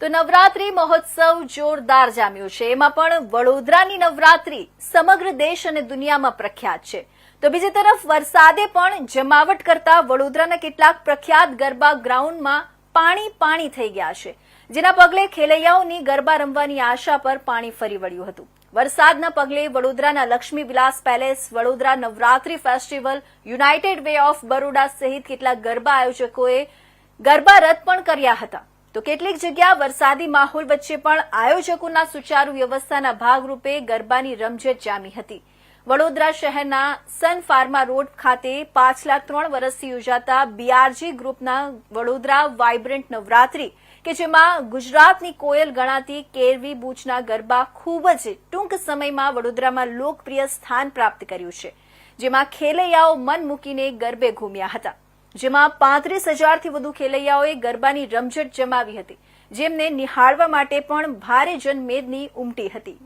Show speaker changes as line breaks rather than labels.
તો નવરાત્રી મહોત્સવ જોરદાર જામ્યો છે. એમાં પણ વડોદરાની નવરાત્રી સમગ્ર દેશ અને દુનિયામાં પ્રખ્યાત છે. તો બીજી તરફ વરસાદે પણ જમાવટ કરતા વડોદરાના કેટલાક પ્રખ્યાત ગરબા ગ્રાઉન્ડમાં પાણી પાણી થઈ ગયા છે. જેના પગલે ખેલૈયાઓની ગરબા રમવાની આશા પર પાણી ફરી વળ્યું હતું. વરસાદના પગલે વડોદરાના Laxmi Vilas palace, Vadodara Navratri festival, United Way of Baroda સહિત કેટલાક ગરબા આયોજકોએ ગરબા રદ પણ કર્યા હતા. તો કેટલીક જગ્યા વરસાદી માહોલ વચ્ચે પણ આયોજકોના સુચારુ વ્યવસ્થાના ભાગરૂપે ગરબાની રમઝટ જામી હતી. વડોદરા શહેરના સન ફાર્મા રોડ ખાતે પાછલા ત્રણ વર્ષથી યોજાતા બીઆરજી ગ્રુપના વડોદરા વાઇબ્રન્ટ નવરાત્રી, કે જેમાં ગુજરાતની કોયલ ગણાતી કેરવી બૂચના ગરબા ખૂબ જ ટૂંક સમયમાં વડોદરામાં લોકપ્રિય સ્થાન પ્રાપ્ત કર્યું છે, જેમાં ખેલૈયાઓ મન મૂકીને ગરબે ઘૂમ્યા હતા. જેમાં પાંત્રીસ હજારથી વધુ ખેલૈયાઓએ ગરબાની રમઝટ જમાવી હતી. જેમને નિહાળવા માટે પણ ભારે જનમેદની ઉમટી હતી.